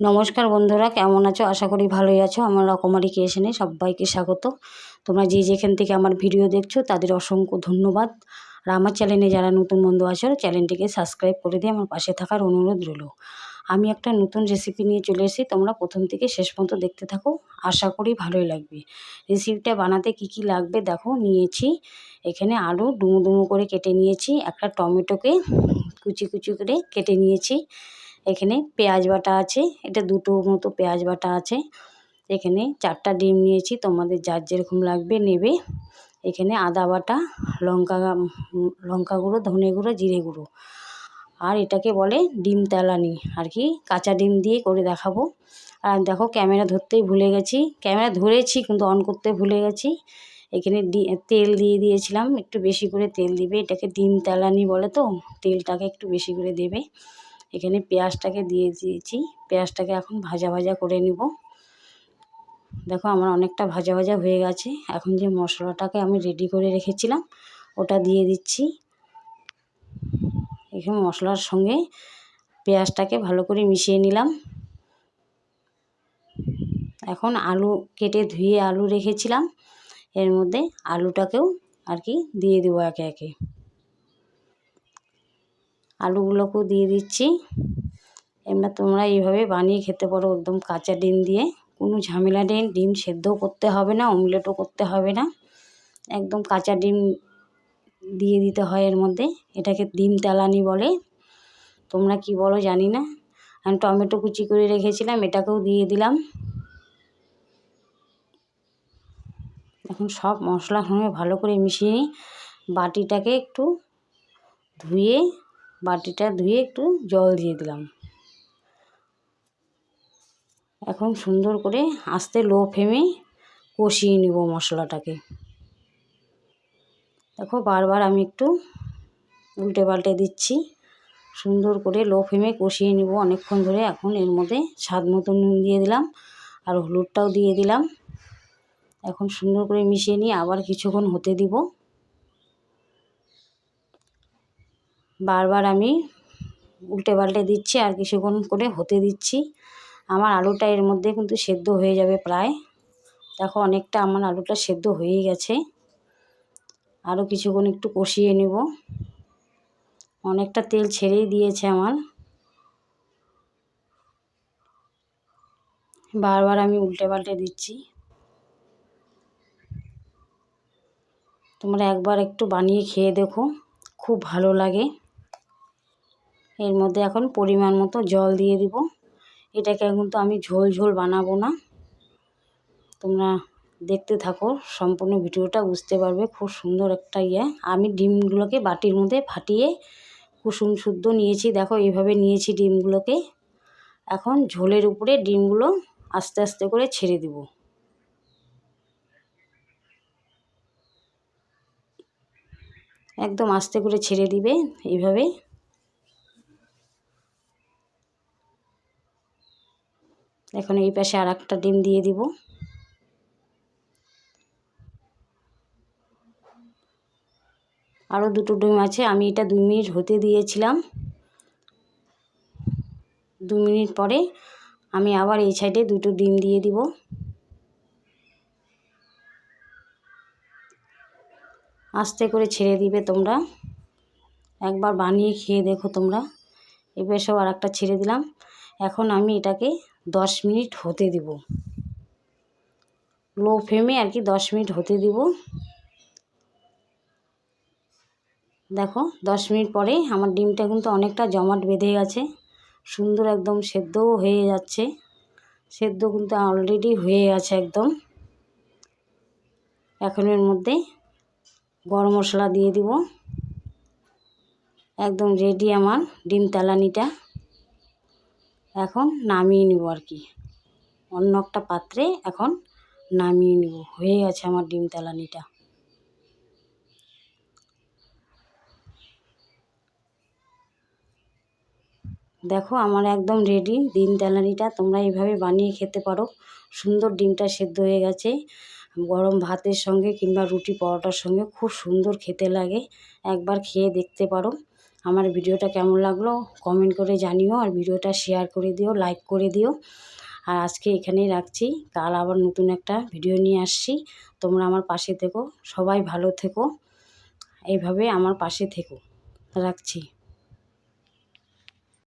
নমস্কার বন্ধুরা, কেমন আছো? আশা করি ভালোই আছো। আমার রকমারি ক্রিয়েশনে সবাইকে স্বাগত। তোমরা যে যেখান থেকে আমার ভিডিও দেখছ, তাদের অসংখ্য ধন্যবাদ। আর আমার চ্যানেলে যারা নতুন বন্ধু আছো, চ্যানেলটিকে সাবস্ক্রাইব করে দিয়ে আমার পাশে থাকার অনুরোধ রইল। আমি একটা নতুন রেসিপি নিয়ে চলে এসেছি। তোমরা প্রথম থেকে শেষ পর্যন্ত দেখতে থাকো। আশা করি ভালোই লাগবে। রেসিপিটা বানাতে কি কি লাগবে দেখো, নিয়েছি। এখানে আলু ডুমো ডুমো করে কেটে নিয়েছি। একটা টমেটোকে কুচি কুচি করে কেটে নিয়েছি। এখানে পেঁয়াজ বাটা আছে, এটা দুটো মতো পেঁয়াজ বাটা আছে। এখানে চারটা ডিম নিয়েছি, তোমাদের যার যেরকম লাগবে নেবে। এখানে আদা বাটা, লঙ্কা লঙ্কা গুঁড়ো, ধনে গুঁড়ো, জিরে গুঁড়ো। আর এটাকে বলে ডিম তেলানি। আর কি, কাঁচা ডিম দিয়ে করে দেখাবো। আর দেখো ক্যামেরা ধরতেই ভুলে গেছি, ক্যামেরা ধরেছি কিন্তু অন করতে ভুলে গেছি। এখানে তেল দিয়ে দিয়েছিলাম, একটু বেশি করে তেল দিবে। এটাকে ডিম তেলানি বলে তো, তেলটাকে একটু বেশি করে দেবে। এখানে পেঁয়াজটাকে দিয়ে দিয়েছি। পেঁয়াজটাকে এখন ভাজা ভাজা করে নিব। দেখো আমার অনেকটা ভাজা ভাজা হয়ে গেছে। এখন যে মশলাটাকে আমি রেডি করে রেখেছিলাম, ওটা দিয়ে দিচ্ছি। এখানে মশলার সঙ্গে পেঁয়াজটাকে ভালো করে মিশিয়ে নিলাম। এখন আলু কেটে ধুয়ে আলু রেখেছিলাম। এর মধ্যে আলুটাকেও আর কি দিয়ে দেবো একে একে। আলুগুলোকেও দিয়ে দিচ্ছি। এবার তোমরা এইভাবে বানিয়ে খেতে পারো একদম কাঁচা ডিম দিয়ে। কোনো ঝামেলা নেই, ডিম সেদ্ধও করতে হবে না, অমলেটও করতে হবে না। একদম কাঁচা ডিম দিয়ে দিতে হয় এর মধ্যে। এটাকে ডিম তেলানি বলে। তোমরা কি বলো জানি না। আমি টমেটো কুচি করে রেখেছিলাম, এটাকেও দিয়ে দিলাম। এখন সব মশলার সঙ্গে ভালো করে মিশিয়ে বাটিটাকে একটু ধুয়ে বাটিটা ধুয়ে একটু জল দিয়ে দিলাম। এখন সুন্দর করে আস্তে লো ফ্লেমে কষিয়ে নেব মশলাটাকে। দেখো বারবার আমি একটু উল্টে পাল্টে দিচ্ছি। সুন্দর করে লো ফ্লেমে কষিয়ে নেব। অনেকক্ষণ ধরে এখন এর মধ্যে স্বাদ মতো নুন দিয়ে দিলাম আর হলুদটাও দিয়ে দিলাম। এখন সুন্দর করে মিশিয়ে নিয়ে আবার কিছুক্ষণ হতে দিব। বারবার আমি উল্টে পাল্টে দিচ্ছি আর কিছুক্ষণ করে হতে দিচ্ছি। আমার আলুটা এর মধ্যে কিন্তু সেদ্ধ হয়ে যাবে প্রায়। দেখো, অনেকটা আমার আলুটা সেদ্ধ হয়েই গেছে। আরও কিছুক্ষণ একটু কষিয়ে নেব। অনেকটা তেল ছেড়েই দিয়েছে আমার। বারবার আমি উল্টে পাল্টে দিচ্ছি। তোমরা একবার একটু বানিয়ে খেয়ে দেখো। খুব ভালো লাগে। এর মধ্যে এখন পরিমাণ মতো জল দিয়ে দিব। এটাকে কিন্তু আমি ঝোল ঝোল বানাবো না। তোমরা দেখতে থাকো, সম্পূর্ণ ভিডিওটা বুঝতে পারবে খুব সুন্দর একটা ইয়ে। আমি ডিমগুলোকে বাটির মধ্যে ফাটিয়ে কুসুম শুদ্ধ নিয়েছি, দেখো এইভাবে নিয়েছি ডিমগুলোকে। এখন ঝোলের উপরে ডিমগুলো আস্তে আস্তে করে ছেড়ে দিব। একদম আস্তে করে ছেড়ে দিবে এইভাবে। এখন এই পাশে আর একটা ডিম দিয়ে দিব। আরও দুটো ডিম আছে, আমি এটা দুই মিনিট হতে দিয়েছিলাম। দু মিনিট পরে আমি আবার এই সাইডে দুটো ডিম দিয়ে দিব। আস্তে করে ছেড়ে দিবে তোমরা। একবার বানিয়ে খেয়ে দেখো তোমরা। এবার সব আর একটা ছেড়ে দিলাম। এখন আমি এটাকে দশ মিনিট হতে দেব। লো ফ্লেমে আর কি দশ মিনিট হতে দিব। দেখো, দশ মিনিট পরে আমার ডিমটা কিন্তু অনেকটা জমাট বেঁধে গেছে। সুন্দর একদম সেদ্ধও হয়ে যাচ্ছে। সেদ্ধ কিন্তু অলরেডি হয়ে গেছে একদম। এখন এর মধ্যে গরম মশলা দিয়ে দিব। একদম রেডি আমার ডিম তেলানিটা। এখন নামিয়ে নিব আর কি। অন্য একটা পাত্রে এখন নামিয়ে নিব। হয়ে গেছে আমার ডিম তেলানিটা। দেখো আমার একদম রেডি ডিম তেলানিটা। তোমরা এইভাবে বানিয়ে খেতে পারো। সুন্দর ডিমটা সেদ্ধ হয়ে গেছে। গরম ভাতের সঙ্গে কিংবা রুটি পরোটার সঙ্গে খুব সুন্দর খেতে লাগে। একবার খেয়ে দেখতে পারো। আমার ভিডিওটা কেমন লাগল কমেন্ট করে জানিও আর ভিডিওটা শেয়ার করে দিও লাইক করে দিও। আর আজকে এখানেই রাখছি। কাল আবার নতুন একটা ভিডিও নিয়ে আসছি। তোমরা আমার পাশে থেকো, সবাই ভালো থেকো। এইভাবে আমার পাশে থেকো। রাখছি।